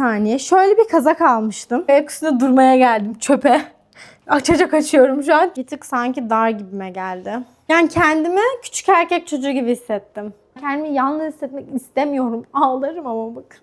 saniye. Şöyle bir kazak almıştım. Ayak üstünde durmaya geldim çöpe. Açacak açıyorum şu an. Bir tık sanki dar gibime geldi. Yani kendimi küçük erkek çocuğu gibi hissettim. Kendimi yalnız hissetmek istemiyorum. Ağlarım ama bakın.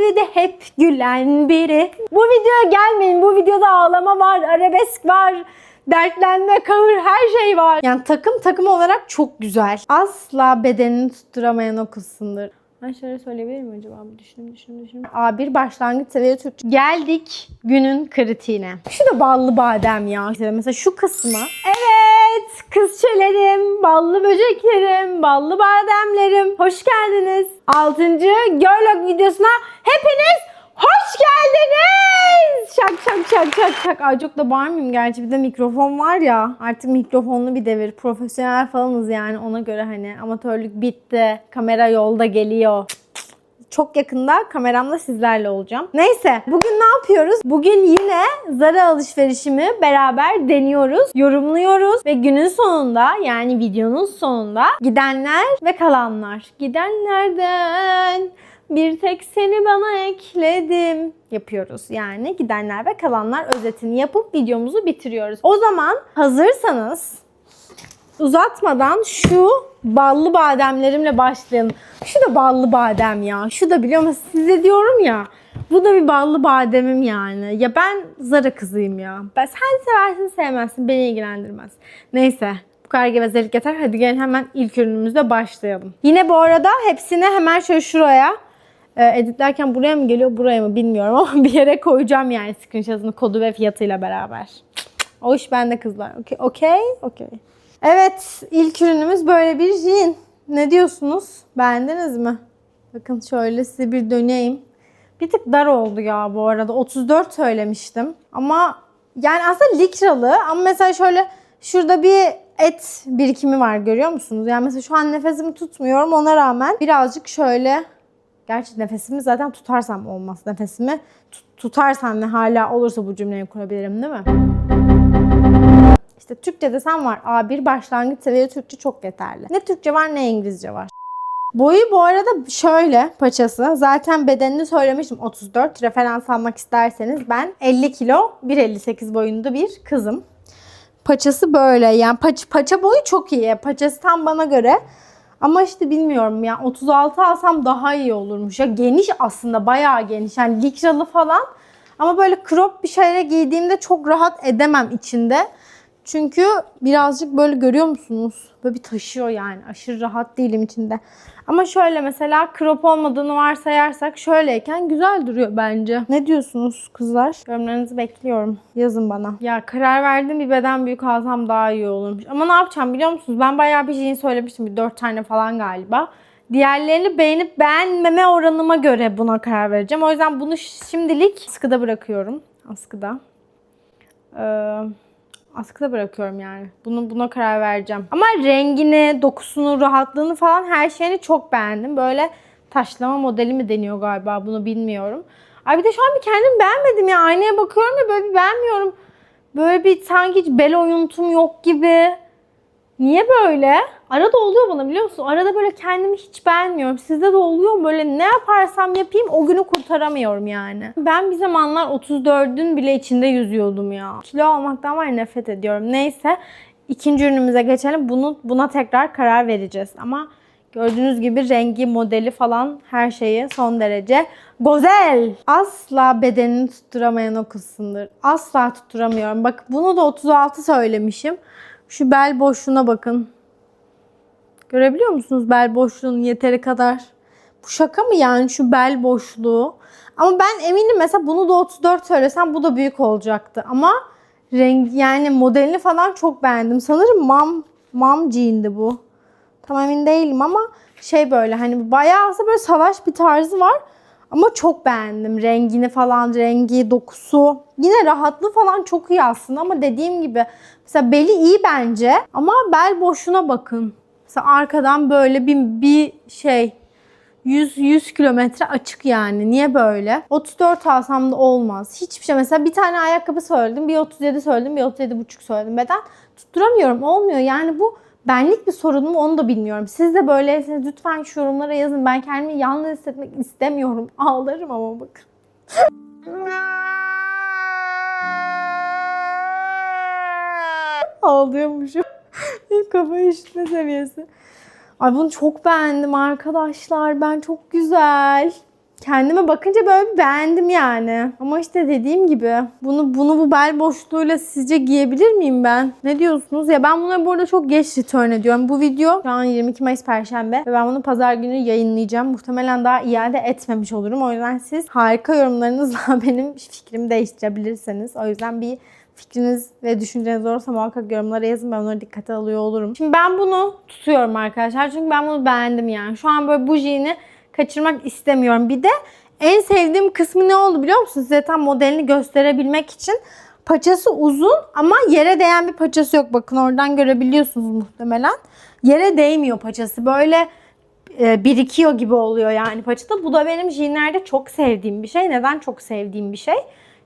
Bir de hep gülen biri. Bu videoya gelmeyin. Bu videoda ağlama var, arabesk var, dertlenme, kahır her şey var. Yani takım takım olarak çok güzel. Asla bedenini tutturamayan o kızsındır. Ben şöyle söyleyebilir miyim acaba? Düşünün, düşünün, düşünün. A1 başlangıç seviye Türkçe. Geldik günün kritiğine. Şu da ballı badem ya. İşte mesela şu kısmı. Evet, kızçelerim, ballı böceklerim, ballı bademlerim. Hoş geldiniz. 6. Görlog videosuna hepiniz hoş geldiniz. Şak şak şak şak şak. Ay çok da bağırmayayım gerçi. Bir de mikrofon var ya. Artık mikrofonlu bir devir. Profesyonel falanız yani ona göre hani. Amatörlük bitti. Kamera yolda geliyor. Çok yakında kameramla sizlerle olacağım. Neyse bugün ne yapıyoruz? Bugün yine Zara alışverişimi beraber deniyoruz, yorumluyoruz ve günün sonunda yani videonun sonunda gidenler ve kalanlar. Gidenlerden bir tek seni bana ekledim yapıyoruz. Yani gidenler ve kalanlar özetini yapıp videomuzu bitiriyoruz. O zaman hazırsanız uzatmadan şu ballı bademlerimle başlayalım. Şu da ballı badem ya. Şu da biliyor musun size diyorum ya. Bu da bir ballı bademim yani. Ya ben Zara kızıyım ya. Ben sen seversin sevmezsin beni ilgilendirmez. Neyse bu kadar gevezelik yeter. Hadi gelin hemen ilk ürünümüzle başlayalım. Yine bu arada hepsini hemen şöyle şuraya e, editlerken buraya mı geliyor buraya mı bilmiyorum ama bir yere koyacağım yani screenshot'ını kodu ve fiyatıyla beraber. O iş bende kızlar. Okey, okey, okey. Evet, ilk ürünümüz böyle bir jean. Ne diyorsunuz? Beğendiniz mi? Bakın şöyle size bir döneyim. Bir tık dar oldu ya bu arada. 34 söylemiştim. Ama yani aslında likralı ama mesela şöyle şurada bir et birikimi var görüyor musunuz? Yani mesela şu an nefesimi tutmuyorum ona rağmen birazcık şöyle Gerçi nefesimi zaten tutarsam olmaz. Nefesimi tut- tutarsam ve hala olursa bu cümleyi kurabilirim değil mi? İşte Türkçe desem var. A1 başlangıç seviye Türkçe çok yeterli. Ne Türkçe var ne İngilizce var. Boyu bu arada şöyle paçası. Zaten bedenini söylemiştim 34. Referans almak isterseniz ben 50 kilo 1.58 boyunda bir kızım. Paçası böyle yani paça, paça boyu çok iyi. Paçası tam bana göre. Ama işte bilmiyorum ya 36 alsam daha iyi olurmuş. Ya geniş aslında bayağı geniş. Yani likralı falan. Ama böyle crop bir şeyle giydiğimde çok rahat edemem içinde. Çünkü birazcık böyle görüyor musunuz? Böyle bir taşıyor yani. Aşırı rahat değilim içinde. Ama şöyle mesela crop olmadığını varsayarsak şöyleyken güzel duruyor bence. Ne diyorsunuz kızlar? Yorumlarınızı bekliyorum. Yazın bana. Ya karar verdim bir beden büyük alsam daha iyi olurmuş. Ama ne yapacağım biliyor musunuz? Ben bayağı bir jean söylemiştim. Bir 4 tane falan galiba. Diğerlerini beğenip beğenmeme oranıma göre buna karar vereceğim. O yüzden bunu şimdilik askıda bırakıyorum. Askıda. Ee, askıda bırakıyorum yani. Bunu buna karar vereceğim. Ama rengini, dokusunu, rahatlığını falan her şeyini çok beğendim. Böyle taşlama modeli mi deniyor galiba bunu bilmiyorum. Ay bir de şu an bir kendimi beğenmedim ya. Aynaya bakıyorum ya böyle bir beğenmiyorum. Böyle bir sanki hiç bel oyuntum yok gibi. Niye böyle? Arada oluyor bana biliyor musun? Arada böyle kendimi hiç beğenmiyorum. Sizde de oluyor mu? Böyle ne yaparsam yapayım o günü kurtaramıyorum yani. Ben bir zamanlar 34'ün bile içinde yüzüyordum ya. Kilo almaktan var nefret ediyorum. Neyse ikinci ürünümüze geçelim. Bunu buna tekrar karar vereceğiz. Ama gördüğünüz gibi rengi, modeli falan her şeyi son derece güzel. Asla bedenini tutturamayan o kızsındır. Asla tutturamıyorum. Bak bunu da 36 söylemişim. Şu bel boşluğuna bakın. Görebiliyor musunuz bel boşluğunun yeteri kadar? Bu şaka mı yani şu bel boşluğu? Ama ben eminim mesela bunu da 34 söylesem bu da büyük olacaktı. Ama renk yani modelini falan çok beğendim. Sanırım mam mam jean'di bu. Tam emin değilim ama şey böyle hani bayağı aslında böyle savaş bir tarzı var. Ama çok beğendim rengini falan, rengi, dokusu. Yine rahatlığı falan çok iyi aslında ama dediğim gibi mesela beli iyi bence ama bel boşluğuna bakın. Mesela arkadan böyle bir, bir şey 100 100 kilometre açık yani. Niye böyle? 34 alsam da olmaz. Hiçbir şey. Mesela bir tane ayakkabı söyledim. Bir 37 söyledim. Bir 37 buçuk söyledim. Beden tutturamıyorum. Olmuyor. Yani bu benlik bir sorun mu onu da bilmiyorum. Siz de böyleyseniz lütfen şu yorumlara yazın. Ben kendimi yalnız hissetmek istemiyorum. Ağlarım ama bakın. Ağlıyormuşum. Kafayı üşütme seviyesi. Ay bunu çok beğendim arkadaşlar. Ben çok güzel. Kendime bakınca böyle beğendim yani. Ama işte dediğim gibi bunu bunu bu bel boşluğuyla sizce giyebilir miyim ben? Ne diyorsunuz? Ya ben bunları bu arada çok geç return ediyorum. Bu video şu an 22 Mayıs Perşembe ve ben bunu pazar günü yayınlayacağım. Muhtemelen daha iade etmemiş olurum. O yüzden siz harika yorumlarınızla benim fikrimi değiştirebilirsiniz. O yüzden bir fikriniz ve düşünceniz olursa muhakkak yorumlara yazın. Ben onları dikkate alıyor olurum. Şimdi ben bunu tutuyorum arkadaşlar. Çünkü ben bunu beğendim yani. Şu an böyle bu jean'i kaçırmak istemiyorum. Bir de en sevdiğim kısmı ne oldu biliyor musunuz? Size tam modelini gösterebilmek için paçası uzun ama yere değen bir paçası yok. Bakın oradan görebiliyorsunuz muhtemelen. Yere değmiyor paçası. Böyle e, birikiyor gibi oluyor yani paçada. Bu da benim jeanlerde çok sevdiğim bir şey. Neden çok sevdiğim bir şey?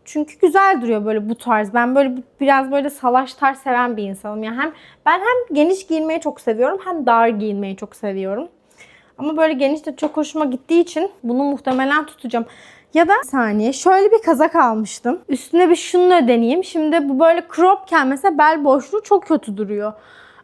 Çünkü güzel duruyor böyle bu tarz. Ben böyle biraz böyle salaş tarz seven bir insanım. Yani hem ben hem geniş giyinmeyi çok seviyorum hem dar giyinmeyi çok seviyorum. Ama böyle geniş de çok hoşuma gittiği için bunu muhtemelen tutacağım. Ya da saniye şöyle bir kazak almıştım. Üstüne bir şunu deneyeyim. Şimdi bu böyle cropken mesela bel boşluğu çok kötü duruyor.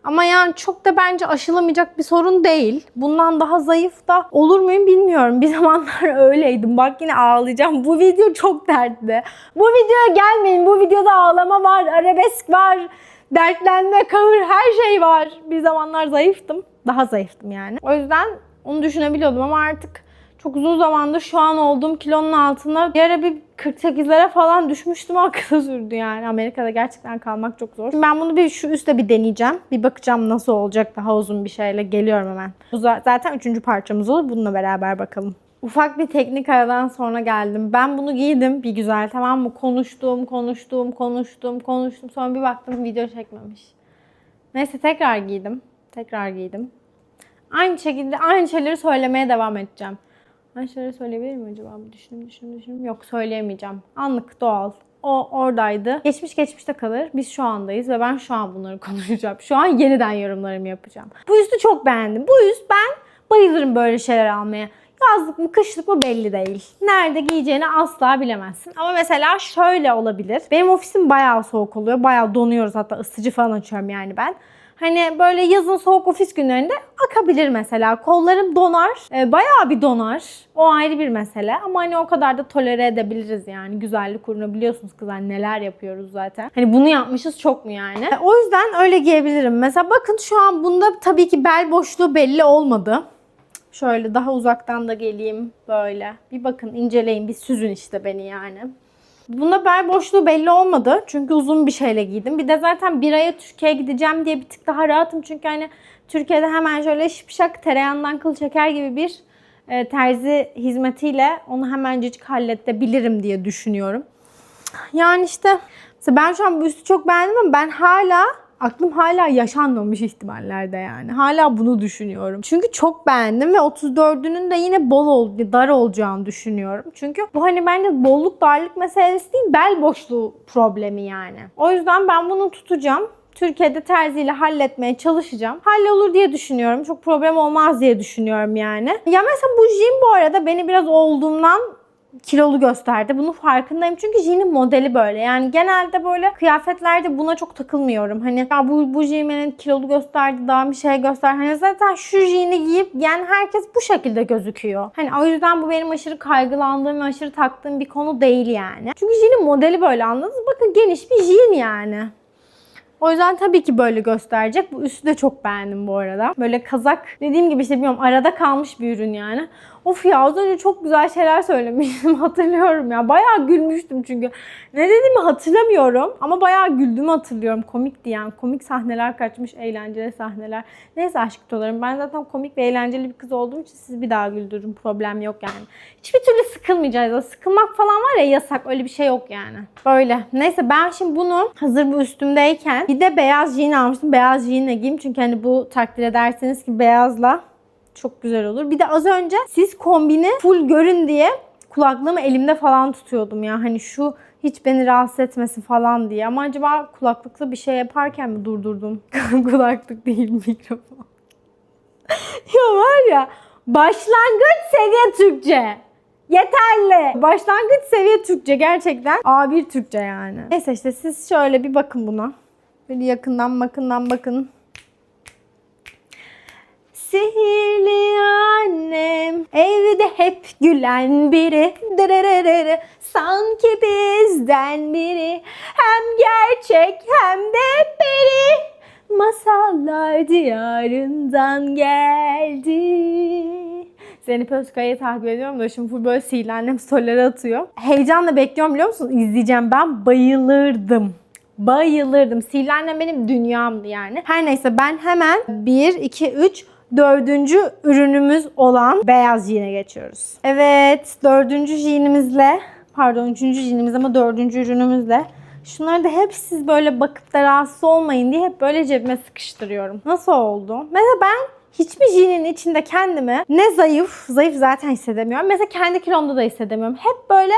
Ama yani çok da bence aşılamayacak bir sorun değil. Bundan daha zayıf da olur muyum bilmiyorum. Bir zamanlar öyleydim. Bak yine ağlayacağım. Bu video çok dertli. Bu videoya gelmeyin. Bu videoda ağlama var, arabesk var, dertlenme, kahır her şey var. Bir zamanlar zayıftım. Daha zayıftım yani. O yüzden onu düşünebiliyordum ama artık çok uzun zamandır şu an olduğum kilonun altına bir ara bir 48'lere falan düşmüştüm akıllı sürdü yani. Amerika'da gerçekten kalmak çok zor. Şimdi ben bunu bir şu üstte bir deneyeceğim. Bir bakacağım nasıl olacak daha uzun bir şeyle. Geliyorum hemen. Bu za- zaten üçüncü parçamız olur. Bununla beraber bakalım. Ufak bir teknik aradan sonra geldim. Ben bunu giydim bir güzel tamam mı? Konuştum, konuştum, konuştum, konuştum. Sonra bir baktım video çekmemiş. Neyse tekrar giydim. Tekrar giydim. Aynı şekilde aynı şeyleri söylemeye devam edeceğim. Aynı şeyleri söyleyebilir miyim acaba? Bir düşünün, düşünün, düşünün. Yok söyleyemeyeceğim. Anlık, doğal. O oradaydı. Geçmiş geçmişte kalır. Biz şu andayız ve ben şu an bunları konuşacağım. Şu an yeniden yorumlarımı yapacağım. Bu üstü çok beğendim. Bu üst ben bayılırım böyle şeyler almaya. Yazlık mı kışlık mı belli değil. Nerede giyeceğini asla bilemezsin. Ama mesela şöyle olabilir. Benim ofisim bayağı soğuk oluyor. Bayağı donuyoruz hatta ısıtıcı falan açıyorum yani ben. Hani böyle yazın soğuk ofis günlerinde akabilir mesela. Kollarım donar. E, bayağı bir donar. O ayrı bir mesele. Ama hani o kadar da tolere edebiliriz yani. Güzellik uğruna biliyorsunuz kızlar neler yapıyoruz zaten. Hani bunu yapmışız çok mu yani? E, o yüzden öyle giyebilirim. Mesela bakın şu an bunda tabii ki bel boşluğu belli olmadı. Şöyle daha uzaktan da geleyim böyle. Bir bakın inceleyin bir süzün işte beni yani. Bunda bel boşluğu belli olmadı. Çünkü uzun bir şeyle giydim. Bir de zaten bir aya Türkiye'ye gideceğim diye bir tık daha rahatım. Çünkü hani Türkiye'de hemen şöyle şıpşak tereyağından kıl çeker gibi bir e, terzi hizmetiyle onu hemencecik halledebilirim diye düşünüyorum. Yani işte ben şu an bu üstü çok beğendim ama ben hala aklım hala yaşanmamış ihtimallerde yani. Hala bunu düşünüyorum. Çünkü çok beğendim ve 34'ünün de yine bol ol, dar olacağını düşünüyorum. Çünkü bu hani bence bolluk darlık meselesi değil, bel boşluğu problemi yani. O yüzden ben bunu tutacağım. Türkiye'de terziyle halletmeye çalışacağım. Hallolur diye düşünüyorum. Çok problem olmaz diye düşünüyorum yani. Ya mesela bu jean bu arada beni biraz olduğumdan kilolu gösterdi. Bunun farkındayım. Çünkü jean'in modeli böyle. Yani genelde böyle kıyafetlerde buna çok takılmıyorum. Hani ya bu, bu beni kilolu gösterdi, daha bir şey göster. Hani zaten şu jean'i giyip yani herkes bu şekilde gözüküyor. Hani o yüzden bu benim aşırı kaygılandığım ve aşırı taktığım bir konu değil yani. Çünkü jean'in modeli böyle anladınız? Bakın geniş bir jean yani. O yüzden tabii ki böyle gösterecek. Bu üstü de çok beğendim bu arada. Böyle kazak dediğim gibi işte bilmiyorum arada kalmış bir ürün yani. Of ya az önce çok güzel şeyler söylemiştim hatırlıyorum ya. Bayağı gülmüştüm çünkü. Ne dediğimi hatırlamıyorum ama bayağı güldüğümü hatırlıyorum. Komikti yani. Komik sahneler kaçmış, eğlenceli sahneler. Neyse aşk dolarım. Ben zaten komik ve eğlenceli bir kız olduğum için sizi bir daha güldürürüm. Problem yok yani. Hiçbir türlü sıkılmayacağız. Sıkılmak falan var ya yasak. Öyle bir şey yok yani. Böyle. Neyse ben şimdi bunu hazır bu üstümdeyken bir de beyaz jean almıştım. Beyaz jeanle giyeyim. Çünkü hani bu takdir ederseniz ki beyazla çok güzel olur. Bir de az önce siz kombini full görün diye kulaklığımı elimde falan tutuyordum ya. Hani şu hiç beni rahatsız etmesin falan diye. Ama acaba kulaklıklı bir şey yaparken mi durdurdum? Kulaklık değil mikrofon. ya var ya başlangıç seviye Türkçe. Yeterli. Başlangıç seviye Türkçe gerçekten. A1 Türkçe yani. Neyse işte siz şöyle bir bakın buna. Bir yakından bakından bakın. Sihirli annem evde hep gülen biri Dırırırırı, sanki bizden biri hem gerçek hem de peri masallar diyarından geldi. Zeynep Özkaya'yı takip ediyorum da şimdi full böyle sihirli annem storyleri atıyor. Heyecanla bekliyorum biliyor musunuz? İzleyeceğim. Ben bayılırdım. Bayılırdım. Sihirli Annem benim dünyamdı yani. Her neyse ben hemen 1, 2, 3, dördüncü ürünümüz olan beyaz jean'e geçiyoruz. Evet dördüncü jean'imizle pardon üçüncü jean'imiz ama dördüncü ürünümüzle Şunları da hep siz böyle bakıp da rahatsız olmayın diye hep böyle cebime sıkıştırıyorum. Nasıl oldu? Mesela ben hiçbir jean'in içinde kendimi ne zayıf, zayıf zaten hissedemiyorum. Mesela kendi kilomda da hissedemiyorum. Hep böyle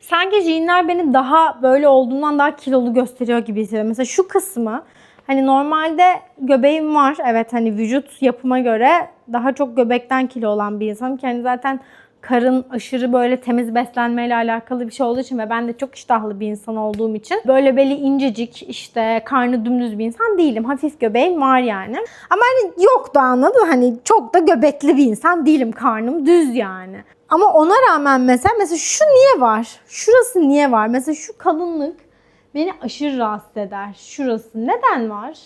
sanki jeanler beni daha böyle olduğundan daha kilolu gösteriyor gibi hissediyorum. Mesela şu kısmı Hani normalde göbeğim var. Evet hani vücut yapıma göre daha çok göbekten kilo olan bir insanım. Kendi zaten karın aşırı böyle temiz beslenmeyle alakalı bir şey olduğu için ve ben de çok iştahlı bir insan olduğum için böyle beli incecik işte karnı dümdüz bir insan değilim. Hafif göbeğim var yani. Ama hani yok da anladın hani çok da göbekli bir insan değilim. Karnım düz yani. Ama ona rağmen mesela mesela şu niye var? Şurası niye var? Mesela şu kalınlık beni aşırı rahatsız eder. Şurası neden var?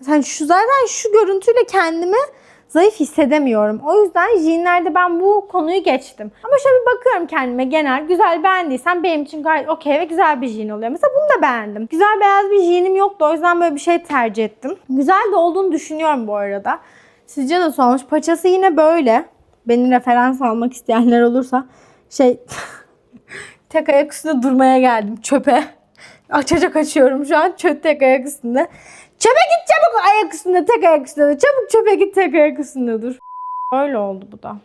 Mesela şu zaten şu görüntüyle kendimi zayıf hissedemiyorum. O yüzden jeanlerde ben bu konuyu geçtim. Ama şöyle bir bakıyorum kendime genel. Güzel beğendiysem benim için gayet okey ve güzel bir jean oluyor. Mesela bunu da beğendim. Güzel beyaz bir jeanim yoktu. O yüzden böyle bir şey tercih ettim. Güzel de olduğunu düşünüyorum bu arada. Sizce nasıl olmuş? Paçası yine böyle. Benim referans almak isteyenler olursa şey tek ayak üstünde durmaya geldim çöpe. Açacak açıyorum şu an çöp tek ayak üstünde. Çöpe git çabuk ayak üstünde tek ayak üstünde. Çabuk çöpe git tek ayak üstünde dur. Öyle oldu bu da.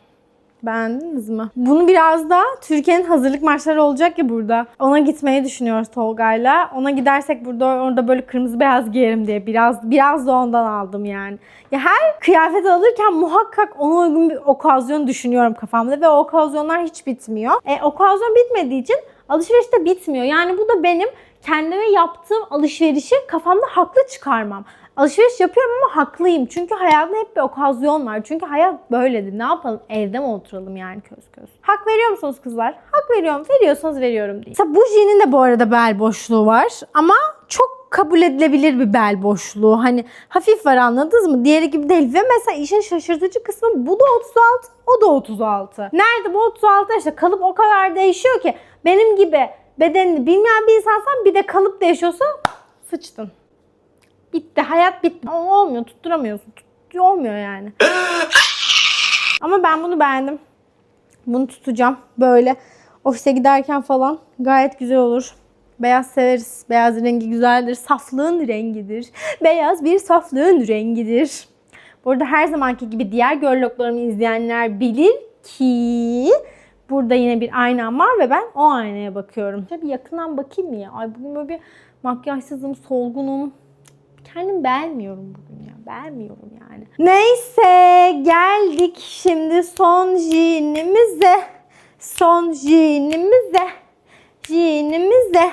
Beğendiniz mi? Bunu biraz da Türkiye'nin hazırlık maçları olacak ya burada. Ona gitmeyi düşünüyoruz Tolga'yla. Ona gidersek burada orada böyle kırmızı beyaz giyerim diye biraz biraz da ondan aldım yani. Ya her kıyafet alırken muhakkak ona uygun bir okazyon düşünüyorum kafamda ve o okazyonlar hiç bitmiyor. E, okazyon bitmediği için alışveriş de bitmiyor. Yani bu da benim kendime yaptığım alışverişi kafamda haklı çıkarmam. Alışveriş yapıyorum ama haklıyım. Çünkü hayatımda hep bir okazyon var. Çünkü hayat böyledir. Ne yapalım? Evde mi oturalım yani köz köz? Hak veriyor musunuz kızlar? Hak veriyorum. Veriyorsanız veriyorum diye. Mesela bu jean'in de bu arada bel boşluğu var. Ama çok kabul edilebilir bir bel boşluğu. Hani hafif var anladınız mı? Diğeri gibi değil. Ve mesela işin şaşırtıcı kısmı bu da 36, o da 36. Nerede bu 36 işte kalıp o kadar değişiyor ki benim gibi bedenini bilmeyen bir insansan bir de kalıp değişiyorsa sıçtın. Bitti. Hayat bitti. Ama olmuyor. Tutturamıyorsun. Tut, olmuyor yani. Ama ben bunu beğendim. Bunu tutacağım. Böyle ofise giderken falan gayet güzel olur. Beyaz severiz. Beyaz rengi güzeldir. Saflığın rengidir. Beyaz bir saflığın rengidir. Bu arada her zamanki gibi diğer görloklarımı izleyenler bilir ki burada yine bir aynam var ve ben o aynaya bakıyorum. Şöyle bir yakından bakayım mı ya? Ay bugün böyle bir makyajsızım, solgunum. Kendim beğenmiyorum bugün ya. Beğenmiyorum yani. Neyse geldik şimdi son jeanimize. Son. Jeanimize, jeanimize,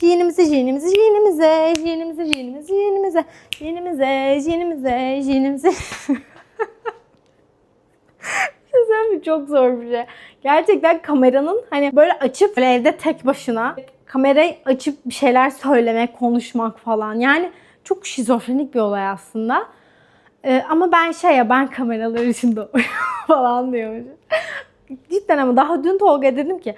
jeanimize, jeanimize, jeanimize, jeanimize, jeanimize, jeanimize, jeanimize. Söyleyeyim mi? Çok zor bir şey. Gerçekten kameranın hani böyle açıp böyle evde tek başına kamerayı açıp bir şeyler söylemek, konuşmak falan. Yani çok şizofrenik bir olay aslında. Ee, ama ben şey ya ben kameralar içinde falan diyormuşum. Cidden ama daha dün Tolga dedim ki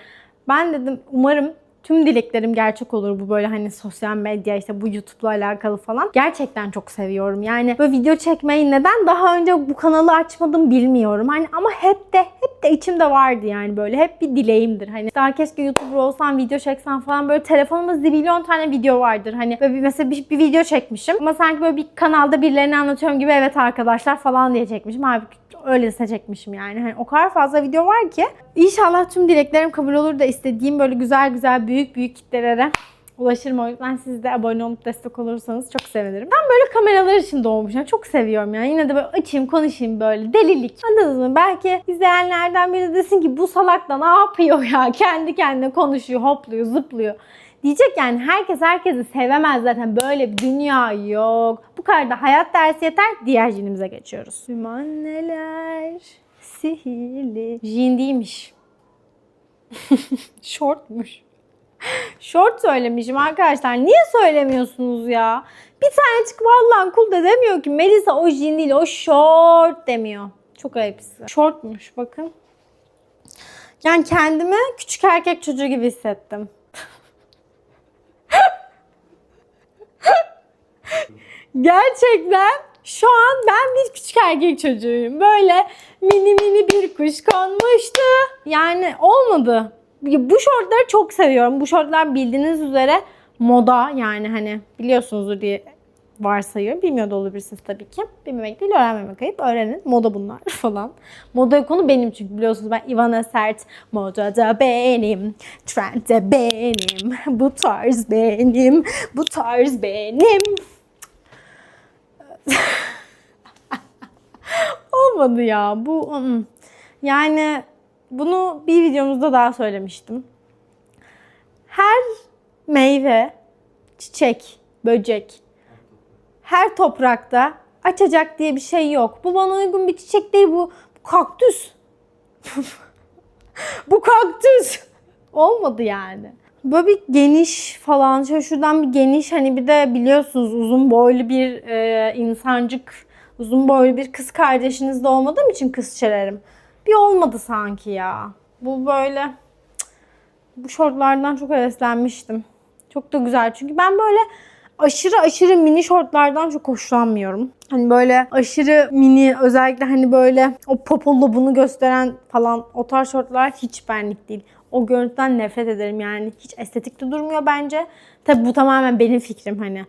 ben dedim umarım tüm dileklerim gerçek olur bu böyle hani sosyal medya işte bu YouTube'la alakalı falan. Gerçekten çok seviyorum. Yani böyle video çekmeyi neden daha önce bu kanalı açmadım bilmiyorum. Hani ama hep de hep de içimde vardı yani böyle hep bir dileğimdir. Hani daha keşke YouTuber olsam, video çeksem falan böyle telefonumda zibilyon tane video vardır. Hani böyle bir, mesela bir, bir video çekmişim ama sanki böyle bir kanalda birilerini anlatıyorum gibi evet arkadaşlar falan diye çekmişim. Halbuki öylesine çekmişim yani. Hani o kadar fazla video var ki. İnşallah tüm dileklerim kabul olur da istediğim böyle güzel güzel büyük büyük kitlelere ulaşırım. O yüzden siz de abone olup destek olursanız çok sevinirim. Ben böyle kameralar için doğmuşum. Çok seviyorum yani. Yine de böyle açayım konuşayım böyle. Delilik. Anladınız mı? Belki izleyenlerden biri desin ki bu salak da ne yapıyor ya? Kendi kendine konuşuyor, hopluyor, zıplıyor. Diyecek yani herkes herkesi sevemez zaten. Böyle bir dünya yok. Bu kadar da hayat dersi yeter. Diğer jinimize geçiyoruz. Tüm anneler sihirli. Jin değilmiş. Shortmuş. Short söylemişim arkadaşlar. Niye söylemiyorsunuz ya? Bir tane çıkıp Allah'ın kul da demiyor ki Melisa o jin değil o short demiyor. Çok ayıp size. Shortmuş bakın. Yani kendimi küçük erkek çocuğu gibi hissettim. Gerçekten şu an ben bir küçük erkek çocuğuyum. Böyle mini mini bir kuş konmuştu. Yani olmadı. Bu şortları çok seviyorum. Bu şortlar bildiğiniz üzere moda yani hani biliyorsunuzdur diye varsayıyorum. Bilmiyor da olabilirsiniz tabii ki. Bilmemek değil, öğrenmemek ayıp. Öğrenin. Moda bunlar falan. Moda konu benim çünkü biliyorsunuz ben Ivana Sert. Moda da benim. Trend de benim. Bu tarz benim. Bu tarz benim. Olmadı ya. Bu ı-ı. yani bunu bir videomuzda daha söylemiştim. Her meyve, çiçek, böcek her toprakta açacak diye bir şey yok. Bu bana uygun bir çiçek değil bu. Bu kaktüs. bu kaktüs. Olmadı yani. Böyle bir geniş falan şöyle şuradan bir geniş hani bir de biliyorsunuz uzun boylu bir e, insancık uzun boylu bir kız kardeşiniz de olmadığım için kız çelerim. Bir olmadı sanki ya. Bu böyle bu şortlardan çok heveslenmiştim. Çok da güzel çünkü ben böyle aşırı aşırı mini şortlardan çok hoşlanmıyorum. Hani böyle aşırı mini özellikle hani böyle o popolu bunu gösteren falan o tarz şortlar hiç benlik değil. O görüntüden nefret ederim yani. Hiç estetik de durmuyor bence. Tabi bu tamamen benim fikrim hani.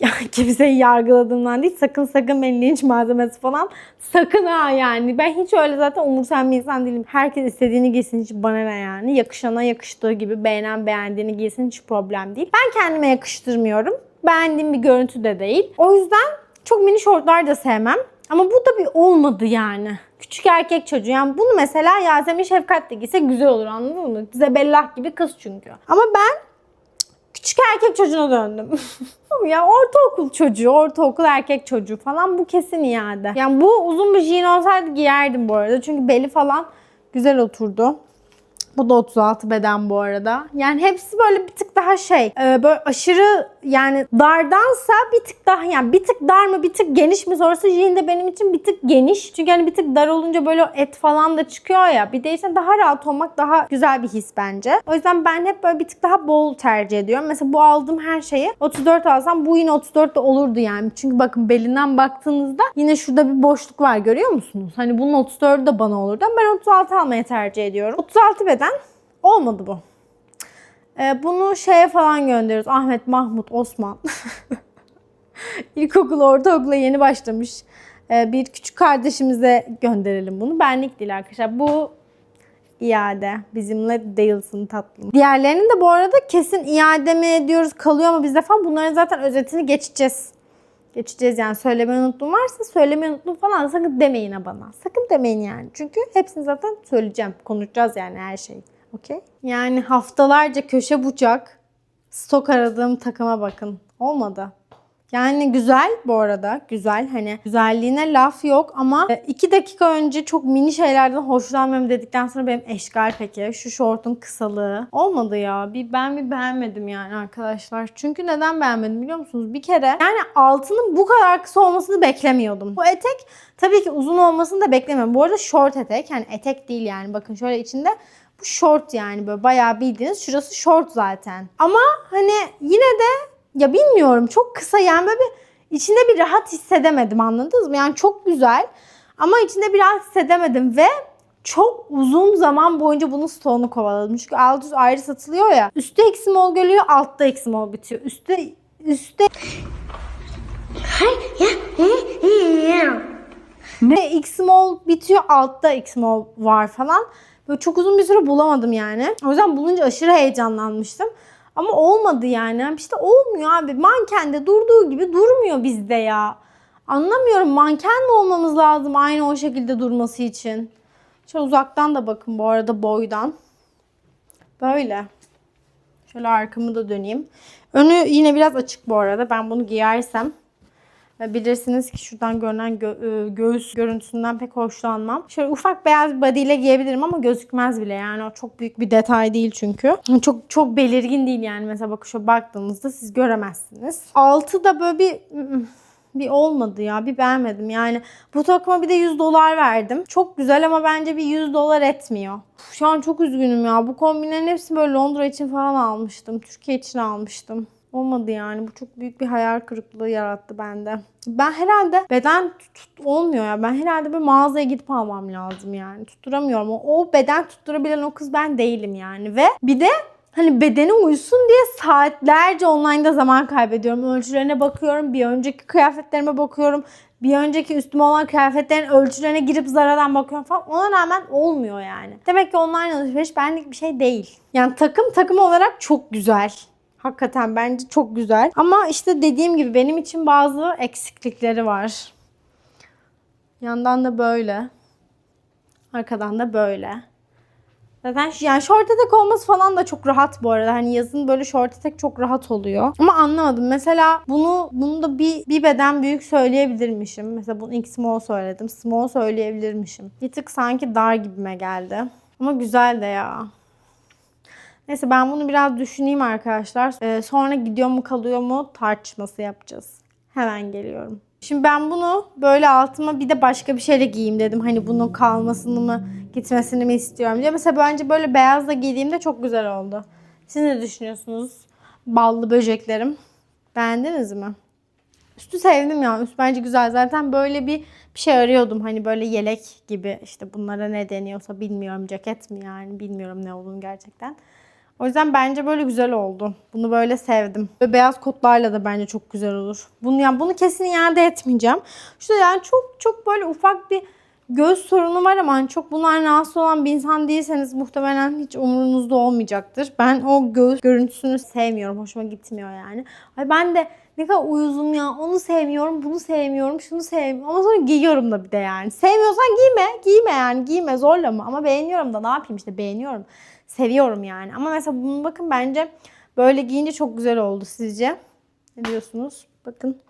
Kimseyi yargıladığımdan değil. Sakın sakın beni linç malzemesi falan. Sakın ha yani. Ben hiç öyle zaten umursayan bir insan değilim. Herkes istediğini giysin hiç bana ne yani. Yakışana yakıştığı gibi beğenen beğendiğini giysin hiç problem değil. Ben kendime yakıştırmıyorum. Beğendiğim bir görüntü de değil. O yüzden çok mini şortlar da sevmem. Ama bu da bir olmadı yani. Küçük erkek çocuğu. Yani bunu mesela Yasemin Şefkat de giyse güzel olur anladın mı? Zebellah gibi kız çünkü. Ama ben küçük erkek çocuğuna döndüm. ya ortaokul çocuğu, ortaokul erkek çocuğu falan bu kesin iade. Yani bu uzun bir jean olsaydı giyerdim bu arada. Çünkü beli falan güzel oturdu. Bu da 36 beden bu arada. Yani hepsi böyle bir tık daha şey. e, Böyle aşırı yani dardansa bir tık daha yani bir tık dar mı bir tık geniş mi sonrası jean benim için bir tık geniş. Çünkü hani bir tık dar olunca böyle et falan da çıkıyor ya. Bir de işte daha rahat olmak daha güzel bir his bence. O yüzden ben hep böyle bir tık daha bol tercih ediyorum. Mesela bu aldığım her şeyi 34 alsam bu yine 34 de olurdu yani. Çünkü bakın belinden baktığınızda yine şurada bir boşluk var görüyor musunuz? Hani bunun 34'ü de bana olurdu ben 36 almayı tercih ediyorum. 36 beden olmadı bu. Ee, bunu şeye falan gönderiyoruz. Ahmet, Mahmut, Osman. İlkokul, ortaokula yeni başlamış. Ee, bir küçük kardeşimize gönderelim bunu. Benlik değil arkadaşlar. Bu iade. Bizimle değilsin tatlım. Diğerlerinin de bu arada kesin iade mi ediyoruz kalıyor mu bizde falan. Bunların zaten özetini geçeceğiz. Geçeceğiz yani söylemeyi unuttum varsa söylemeyi unuttum falan sakın demeyin bana. Sakın demeyin yani. Çünkü hepsini zaten söyleyeceğim. Konuşacağız yani her şeyi. Okey? Yani haftalarca köşe bucak stok aradığım takıma bakın. Olmadı. Yani güzel bu arada. Güzel. Hani güzelliğine laf yok ama e, iki dakika önce çok mini şeylerden hoşlanmıyorum dedikten sonra benim eşgal peki. Şu şortun kısalığı. Olmadı ya. Bir ben bir beğenmedim yani arkadaşlar. Çünkü neden beğenmedim biliyor musunuz? Bir kere yani altının bu kadar kısa olmasını beklemiyordum. Bu etek tabii ki uzun olmasını da beklemiyorum. Bu arada short etek. Yani etek değil yani. Bakın şöyle içinde short yani böyle bayağı bildiğiniz şurası short zaten. Ama hani yine de ya bilmiyorum çok kısa yani böyle bir içinde bir rahat hissedemedim anladınız mı? Yani çok güzel ama içinde bir rahat hissedemedim ve çok uzun zaman boyunca bunun stoğunu kovaladım. Çünkü alt üst ayrı satılıyor ya. Üstte eksimol geliyor, altta eksimol bitiyor. Üstte üstte ne X-Mall bitiyor altta X-Mall var falan. Böyle çok uzun bir süre bulamadım yani. O yüzden bulunca aşırı heyecanlanmıştım. Ama olmadı yani. İşte olmuyor abi. Mankende durduğu gibi durmuyor bizde ya. Anlamıyorum. Manken mi olmamız lazım aynı o şekilde durması için? Şöyle uzaktan da bakın bu arada boydan. Böyle. Şöyle arkamı da döneyim. Önü yine biraz açık bu arada. Ben bunu giyersem bilirsiniz ki şuradan görünen gö- e, göğüs görüntüsünden pek hoşlanmam. Şöyle ufak beyaz body ile giyebilirim ama gözükmez bile yani o çok büyük bir detay değil çünkü. Çok çok belirgin değil yani mesela bak şu baktığınızda siz göremezsiniz. Altı da böyle bir bir olmadı ya bir beğenmedim yani bu takıma bir de 100 dolar verdim çok güzel ama bence bir 100 dolar etmiyor şu an çok üzgünüm ya bu kombinlerin hepsini böyle Londra için falan almıştım Türkiye için almıştım olmadı yani bu çok büyük bir hayal kırıklığı yarattı bende ben herhalde beden tut, olmuyor ya ben herhalde bir mağazaya gidip almam lazım yani tutturamıyorum o, o beden tutturabilen o kız ben değilim yani ve bir de Hani bedeni uysun diye saatlerce online'da zaman kaybediyorum. Ölçülerine bakıyorum. Bir önceki kıyafetlerime bakıyorum. Bir önceki üstüme olan kıyafetlerin ölçülerine girip Zara'dan bakıyorum falan. Ona rağmen olmuyor yani. Demek ki online alışveriş benlik bir şey değil. Yani takım takım olarak çok güzel. Hakikaten bence çok güzel. Ama işte dediğim gibi benim için bazı eksiklikleri var. Yandan da böyle. Arkadan da böyle. Zaten yani short etek olması falan da çok rahat bu arada. Hani yazın böyle short etek çok rahat oluyor. Ama anlamadım. Mesela bunu bunu da bir, bir beden büyük söyleyebilirmişim. Mesela bunu ilk small söyledim. Small söyleyebilirmişim. Bir tık sanki dar gibime geldi. Ama güzel de ya. Neyse ben bunu biraz düşüneyim arkadaşlar. Ee, sonra gidiyor mu kalıyor mu tartışması yapacağız. Hemen geliyorum. Şimdi ben bunu böyle altıma bir de başka bir şeyle giyeyim dedim. Hani bunun kalmasını mı gitmesini mi istiyorum diye. Mesela bence böyle beyazla giydiğimde çok güzel oldu. Siz ne düşünüyorsunuz? Ballı böceklerim. Beğendiniz mi? Üstü sevdim ya. Üst bence güzel. Zaten böyle bir bir şey arıyordum. Hani böyle yelek gibi işte bunlara ne deniyorsa bilmiyorum. Ceket mi yani bilmiyorum ne olduğunu gerçekten. O yüzden bence böyle güzel oldu. Bunu böyle sevdim. Ve beyaz kotlarla da bence çok güzel olur. Bunu yani bunu kesin iade etmeyeceğim. İşte yani çok çok böyle ufak bir göz sorunu var ama hani çok bunlar rahatsız olan bir insan değilseniz muhtemelen hiç umurunuzda olmayacaktır. Ben o göz görüntüsünü sevmiyorum. Hoşuma gitmiyor yani. Ay ben de ne kadar uyuzum ya. Onu sevmiyorum, bunu sevmiyorum, şunu sevmiyorum. Ama sonra giyiyorum da bir de yani. Sevmiyorsan giyme. Giyme yani. Giyme zorlama. Ama beğeniyorum da ne yapayım işte beğeniyorum. Seviyorum yani. Ama mesela bunu bakın bence böyle giyince çok güzel oldu sizce. Ne diyorsunuz? Bakın.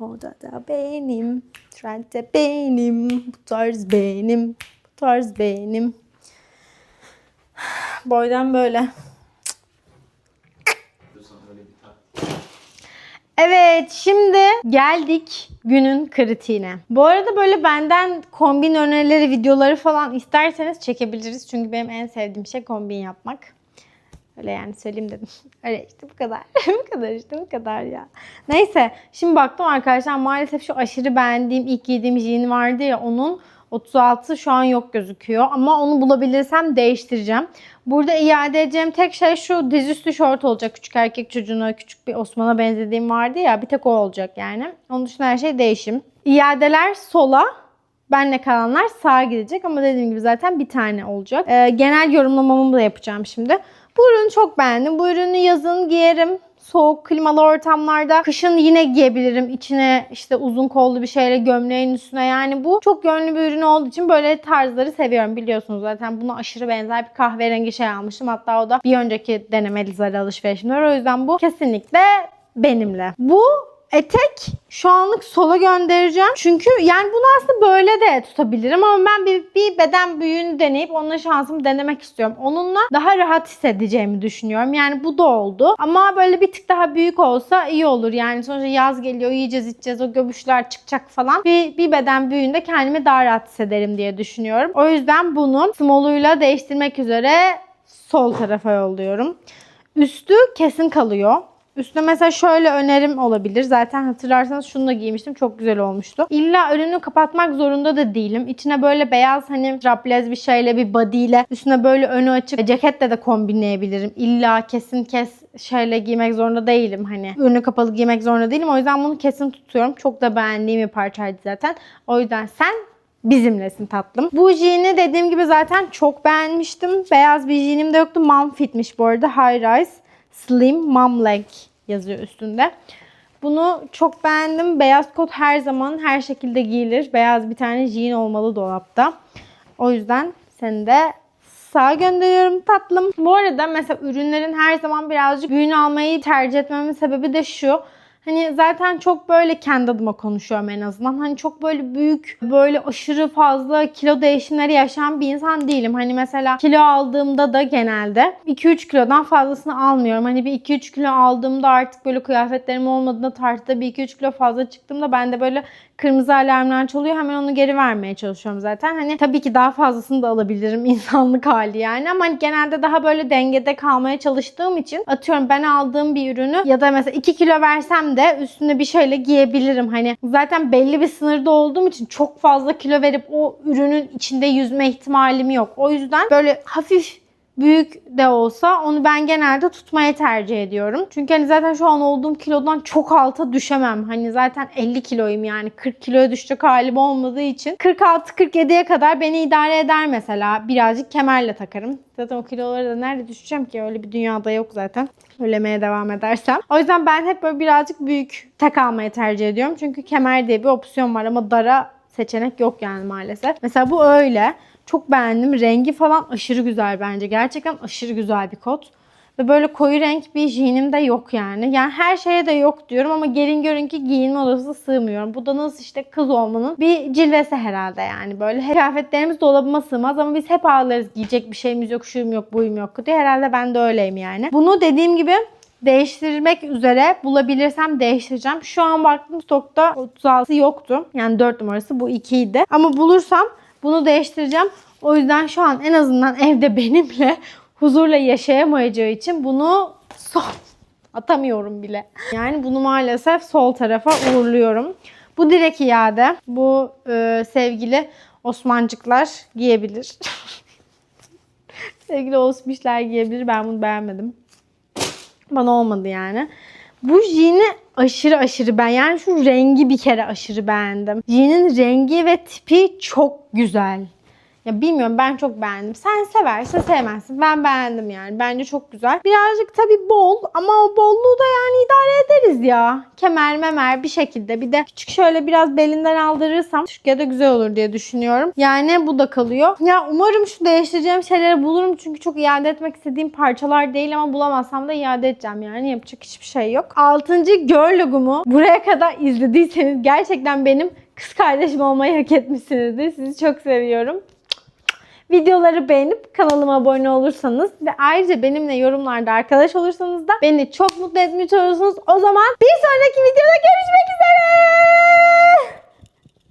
O da da benim. Trend de benim. Bu tarz benim. Bu tarz benim. Boydan böyle. Evet şimdi geldik günün kritiğine. Bu arada böyle benden kombin önerileri videoları falan isterseniz çekebiliriz. Çünkü benim en sevdiğim şey kombin yapmak. Öyle yani söyleyeyim dedim. Öyle işte bu kadar. bu kadar işte bu kadar ya. Neyse şimdi baktım arkadaşlar maalesef şu aşırı beğendiğim ilk giydiğim jean vardı ya onun 36 şu an yok gözüküyor. Ama onu bulabilirsem değiştireceğim. Burada iade edeceğim tek şey şu dizüstü şort olacak. Küçük erkek çocuğuna, küçük bir Osman'a benzediğim vardı ya. Bir tek o olacak yani. Onun dışında her şey değişim. İadeler sola, benle kalanlar sağa gidecek ama dediğim gibi zaten bir tane olacak. Ee, genel yorumlamamı da yapacağım şimdi. Bu ürünü çok beğendim. Bu ürünü yazın giyerim. Soğuk klimalı ortamlarda kışın yine giyebilirim. İçine işte uzun kollu bir şeyle gömleğin üstüne. Yani bu çok yönlü bir ürün olduğu için böyle tarzları seviyorum. Biliyorsunuz zaten buna aşırı benzer bir kahverengi şey almıştım. Hatta o da bir önceki denemeli Zara alışverişimde. O yüzden bu kesinlikle benimle. Bu etek şu anlık sola göndereceğim. Çünkü yani bunu aslında böyle de tutabilirim ama ben bir, bir beden büyüğünü deneyip onunla şansımı denemek istiyorum. Onunla daha rahat hissedeceğimi düşünüyorum. Yani bu da oldu. Ama böyle bir tık daha büyük olsa iyi olur. Yani sonuçta yaz geliyor, yiyeceğiz, içeceğiz, o göbüşler çıkacak falan. Bir, bir beden büyüğünde kendimi daha rahat hissederim diye düşünüyorum. O yüzden bunu small'uyla değiştirmek üzere sol tarafa yolluyorum. Üstü kesin kalıyor. Üstüne mesela şöyle önerim olabilir. Zaten hatırlarsanız şunu da giymiştim. Çok güzel olmuştu. İlla önünü kapatmak zorunda da değilim. İçine böyle beyaz hani strapless bir şeyle bir body ile üstüne böyle önü açık ceketle de kombinleyebilirim. İlla kesin kes şeyle giymek zorunda değilim. Hani önü kapalı giymek zorunda değilim. O yüzden bunu kesin tutuyorum. Çok da beğendiğim bir parçaydı zaten. O yüzden sen bizimlesin tatlım. Bu jean'i dediğim gibi zaten çok beğenmiştim. Beyaz bir jean'im de yoktu. Mom fitmiş bu arada. High rise slim mom leg yazıyor üstünde. Bunu çok beğendim. Beyaz kot her zaman her şekilde giyilir. Beyaz bir tane jean olmalı dolapta. O yüzden seni de sağa gönderiyorum tatlım. Bu arada mesela ürünlerin her zaman birazcık büyüğünü almayı tercih etmemin sebebi de şu. Hani zaten çok böyle kendi adıma konuşuyorum en azından. Hani çok böyle büyük, böyle aşırı fazla kilo değişimleri yaşayan bir insan değilim. Hani mesela kilo aldığımda da genelde 2-3 kilodan fazlasını almıyorum. Hani bir 2-3 kilo aldığımda artık böyle kıyafetlerim olmadığında tartıda bir 2-3 kilo fazla çıktığımda ben de böyle kırmızı alarmlar çalıyor. Hemen onu geri vermeye çalışıyorum zaten. Hani tabii ki daha fazlasını da alabilirim insanlık hali yani. Ama hani genelde daha böyle dengede kalmaya çalıştığım için atıyorum ben aldığım bir ürünü ya da mesela 2 kilo versem de üstüne bir şeyle giyebilirim. Hani zaten belli bir sınırda olduğum için çok fazla kilo verip o ürünün içinde yüzme ihtimalim yok. O yüzden böyle hafif büyük de olsa onu ben genelde tutmaya tercih ediyorum. Çünkü hani zaten şu an olduğum kilodan çok alta düşemem. Hani zaten 50 kiloyum yani 40 kiloya düşecek halim olmadığı için 46-47'ye kadar beni idare eder mesela. Birazcık kemerle takarım. Zaten o kiloları da nerede düşeceğim ki öyle bir dünyada yok zaten. Ölemeye devam edersem. O yüzden ben hep böyle birazcık büyük tek almayı tercih ediyorum. Çünkü kemer diye bir opsiyon var ama dara seçenek yok yani maalesef. Mesela bu öyle. Çok beğendim. Rengi falan aşırı güzel bence. Gerçekten aşırı güzel bir kot. Ve böyle koyu renk bir jeanim de yok yani. Yani her şeye de yok diyorum ama gelin görün ki giyinme odası sığmıyorum. Bu da nasıl işte kız olmanın bir cilvesi herhalde yani. Böyle kıyafetlerimiz dolabıma sığmaz ama biz hep ağlarız giyecek bir şeyimiz yok, şuyum yok, buyum yok diye. Herhalde ben de öyleyim yani. Bunu dediğim gibi değiştirmek üzere bulabilirsem değiştireceğim. Şu an baktım stokta 36 yoktu. Yani 4 numarası bu 2 idi. Ama bulursam bunu değiştireceğim. O yüzden şu an en azından evde benimle huzurla yaşayamayacağı için bunu sol atamıyorum bile. Yani bunu maalesef sol tarafa uğurluyorum. Bu direkt iade. Bu e, sevgili Osmancıklar giyebilir. sevgili Osmişler giyebilir. Ben bunu beğenmedim. Bana olmadı yani. Bu jean'i aşırı aşırı ben yani şu rengi bir kere aşırı beğendim. Jean'in rengi ve tipi çok güzel. Ya bilmiyorum ben çok beğendim. Sen seversin sevmezsin. Ben beğendim yani. Bence çok güzel. Birazcık tabii bol ama o bolluğu da yani idare ederiz ya. Kemer memer bir şekilde. Bir de küçük şöyle biraz belinden aldırırsam Türkiye'de güzel olur diye düşünüyorum. Yani bu da kalıyor. Ya umarım şu değiştireceğim şeyleri bulurum. Çünkü çok iade etmek istediğim parçalar değil ama bulamazsam da iade edeceğim yani. Yapacak hiçbir şey yok. Altıncı Girl logumu buraya kadar izlediyseniz gerçekten benim kız kardeşim olmayı hak etmişsinizdir. Sizi çok seviyorum. Videoları beğenip kanalıma abone olursanız ve ayrıca benimle yorumlarda arkadaş olursanız da beni çok mutlu etmiş olursunuz. O zaman bir sonraki videoda görüşmek üzere.